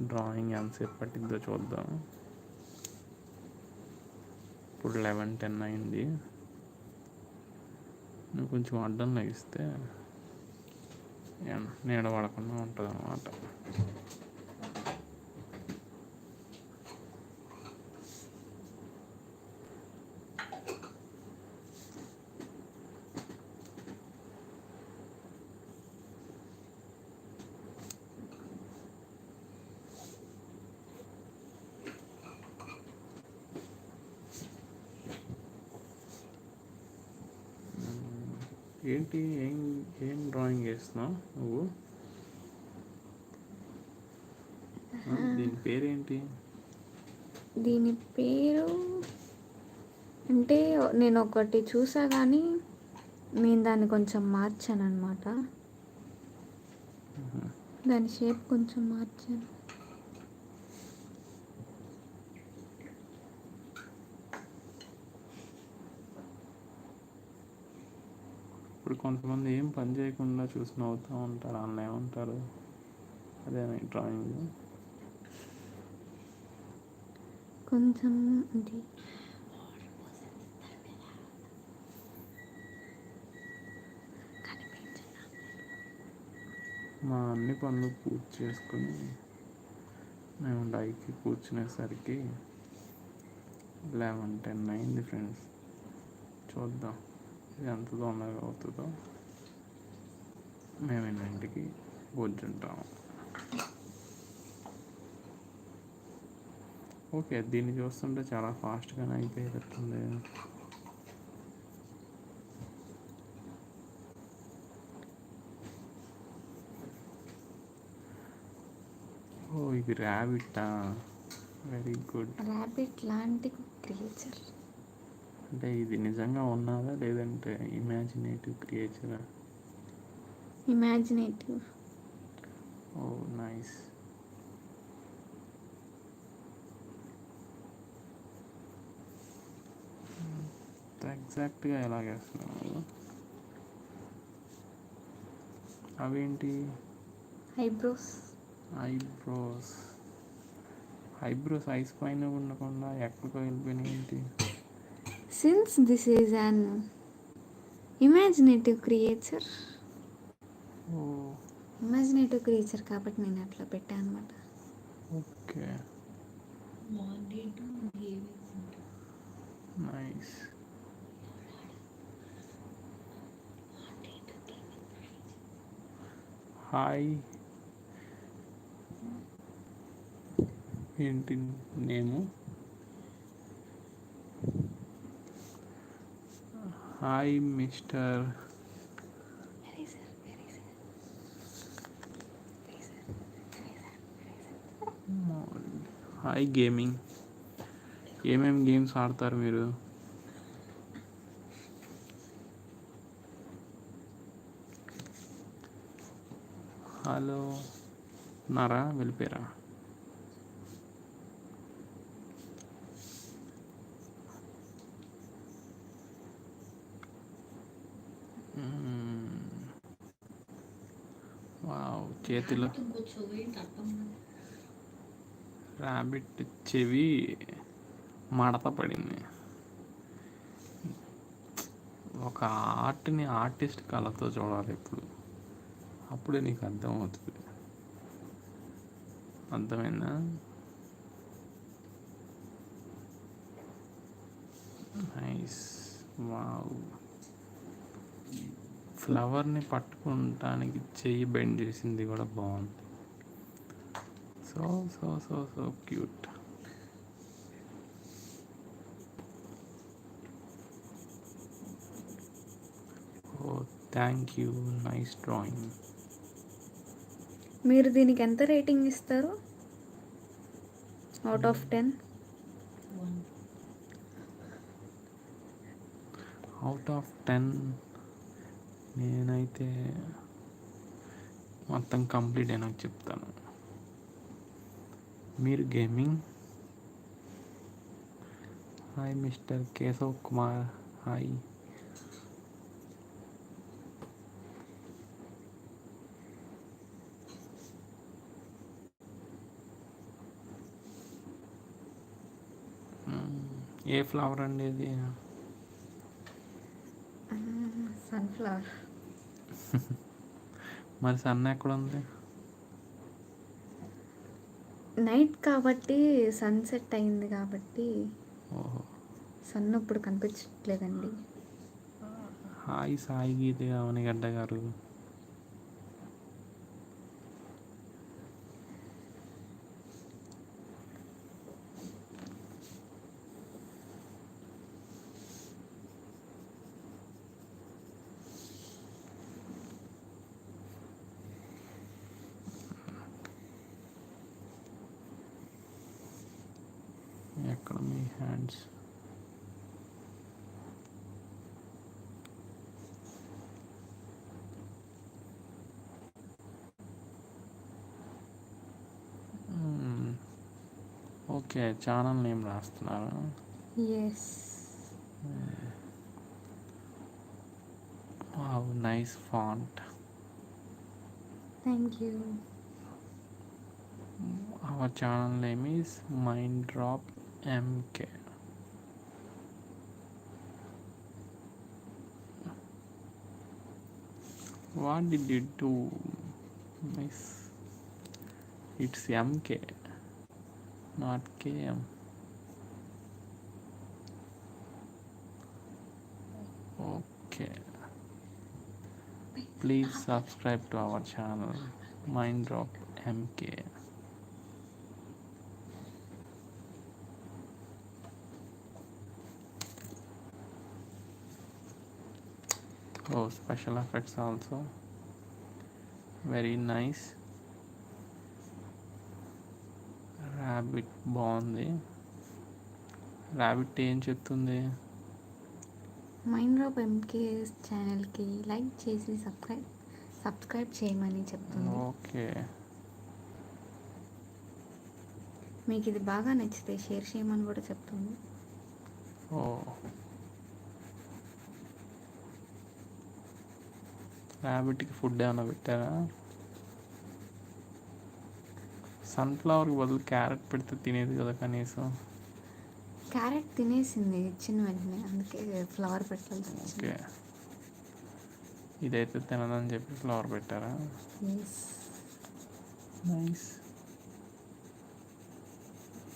Drawing ఎంతసేపు పట్టిద్దో చూద్దాం. ఇప్పుడు లెవెన్ టెన్ అయింది. నువ్వు కొంచెం అడ్డం లగిస్తే నీడ పడకుండా ఉంటుంది అన్నమాట ఏంటి ఏం ఏం డ్రాయింగ్ వేస్తున్నావు నువ్వు? దీని పేరేంటి? దీని పేరు అంటే నేను ఒకటి చూసా కానీ నేను దాన్ని కొంచెం మార్చాను అనమాట దాని షేప్ కొంచెం మార్చాను. ఇప్పుడు కొంతమంది ఏం పని చేయకుండా చూసి నవ్వుతూ ఉంటారు అన్న ఏమంటారు? అదే డ్రాయింగ్. కొంచెం మా అన్ని పనులు పూర్తి చేసుకుని మేము డైకి కూర్చునేసరికి లెవెన్ టెన్ అయింది ఫ్రెండ్స్ చూద్దాం. ఎంత తొందరగా అవుతుందో మేము ఇంటికి కూర్చుంటాము ఓకే దీన్ని చూస్తుంటే చాలా ఫాస్ట్గానే అయిపోయేటట్టుంది. ఓ ఇది ర్యాబిట్టా వెరీ గుడ్ ర్యాబిట్ లాంటి క్రియేచర్ అంటే ఇది నిజంగా ఉన్నదా లేదంటే ఇమాజినేటివ్ క్రియేచరా ఇమాజినేటివ్ ఓ నైస్. ఎగ్జాక్ట్గా ఎలాగేస్తున్నావు అవేంటి? ఐబ్రోస్ ఐబ్రోస్ ఐబ్రోస్ ఐస్ పైన ఉండకుండా ఎక్కడికో వెళ్ళిపోయినాయి ఏంటి? Since this is an imaginative creature oh imaginative creature కాబట్టి నేను అట్లా పెట్టాను అనమాట ఓకే నైస్ హాయ్ ఏంటి name? Hi mister hi gaming ఏమేమి గేమ్స్ ఆడతారు మీరు? హలో ఉన్నారా వెళ్ళిపోయారా మ్మ్. వావ్ చేతిలో రాబిట్ చెవి మడత పడింది. ఒక ఆర్ట్ని ఆర్టిస్ట్ కళతో చూడాలి ఇప్పుడు. అప్పుడే నీకు అర్థమవుతుంది. అర్థమైందా? నైస్. వావ్. ఫ్లవర్ని పట్టుకుంటానికి చెయ్యి బెండ్ చేసింది కూడా బాగుంది. So so so so cute. Oh thank you. Nice drawing. మీరు దీనికి ఎంత రేటింగ్ ఇస్తారు? Out of ten? Out of ten నేనైతే మొత్తం కంప్లీట్ అయినా చెప్తాను. మీరు gaming. Hi mister Keshav Kumar. Hi. ఏ ఫ్లవర్ అండి ఇది? సన్ఫ్లవర్. మరి సన్ ఎక్కడ ఉంది నైట్ కాబట్టి సన్సెట్ అయింది కాబట్టి ఓహో. సన్ ఇప్పుడు కనిపించట్లేదండి. హాయ్ సాయి గీత అవనిగడ్డ గారు. ఎక్కడ మీ హ్యాండ్స్ ఓకే ఛానల్ నేమ్ రాస్తున్నారు yes wow nice font thank you our channel name is mind drop M K. What did you do? Miss. It's M K, not K M. Okay. Please subscribe to our channel, Mind Drop MK. Oh, special effects also. Very nice. Rabbit బాగుంది. Rabbit ఏం చెప్తుంది? Mind rap MK ఛానల్కి like చేసి subscribe subscribe చేయమని చెప్తుంది. Okay. మీకు ఇది బాగా నచ్చితే షేర్ చేయమని కూడా చెప్తుంది. ఓ. ర్యాబిట్కి ఫుడ్ ఏమైనా పెట్టారా? సన్ఫ్లవర్కి బదులు క్యారెట్ పెడితే తినేది కదా కనీసం. క్యారెట్ తినేసింది ఇచ్చిన వెంటనే అందుకే ఫ్లవర్ పెట్టాల్సి ఓకే. ఇదైతే తినదని చెప్పి ఫ్లవర్ పెట్టారా? నైస్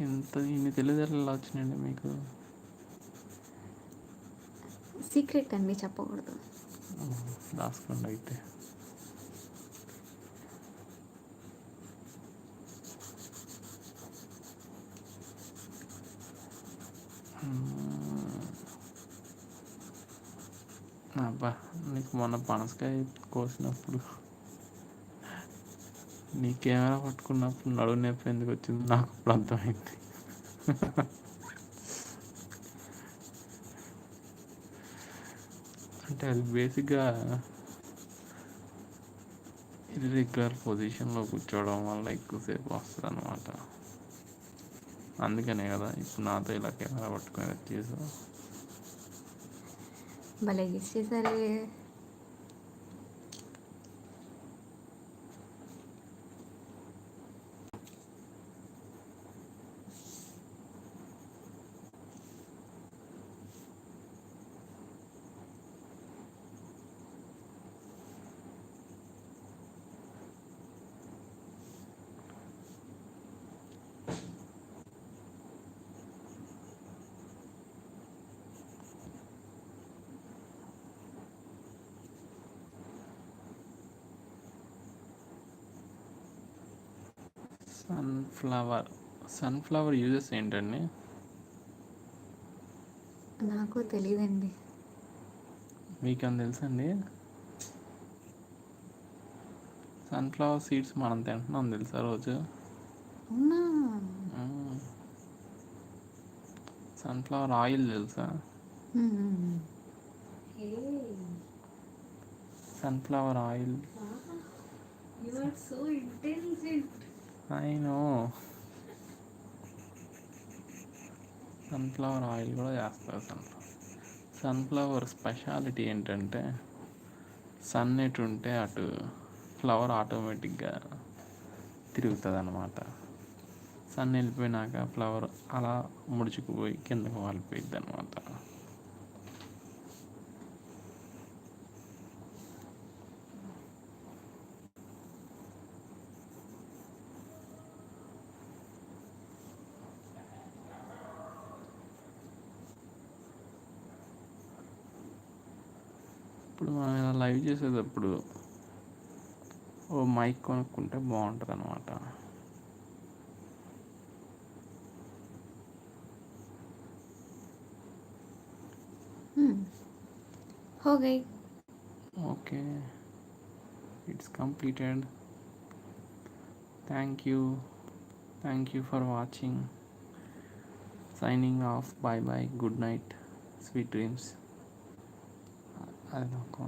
ఎంత ఇన్ని తెలివితేటలు ఎలా వచ్చినాయండి మీకు? సీక్రెట్ అండి చెప్పకూడదు. రాసుకోండి అయితే. అబ్బా నీకు మొన్న పనసకాయ కోసినప్పుడు నీ కెమెరా పట్టుకున్నప్పుడు నడువు నొప్పి ఎందుకు వచ్చింది నాకు ఇప్పుడు అర్థమైంది. అంటే అది బేసిక్గా ఇర్రెగ్యులర్ పొజిషన్లో కూర్చోవడం వల్ల ఎక్కువసేపు వస్తుంది అనమాట అందుకనే కదా ఇప్పుడు నాతో ఇలా కెమెరా పట్టుకొని వచ్చేసావు భలే గెస్ చేశారే. సన్ఫ్లవర్ సన్ఫ్లవర్ యూజెస్ ఏంటండి? నాకు తెలియదండి మీకేమైనా తెలుసండి? సన్ఫ్లవర్ సీడ్స్ మనం తింటున్నాం తెలుసా రోజు? సన్ఫ్లవర్ ఆయిల్ తెలుసా? Sunflower oil. You are so intelligent I know sunflower oil కూడా చేస్తారు సన్ఫ్లవర్. సన్ఫ్లవర్ స్పెషాలిటీ ఏంటంటే సన్ ఎటు ఉంటే అటు ఫ్లవర్ ఆటోమేటిక్గా తిరుగుతుంది అనమాట సన్ వెళ్ళిపోయినాక ఫ్లవర్ అలా ముడుచుకుపోయి కిందకు వాలిపోయిద్ది అనమాట అప్పుడు మనం ఇలా లైవ్ చేసేటప్పుడు ఓ మైక్ కొనుక్కుంటే బాగుంటుంది అనమాట hmm. Okay. It's completed thank you thank you for watching signing off bye bye good night sweet dreams అది ఒక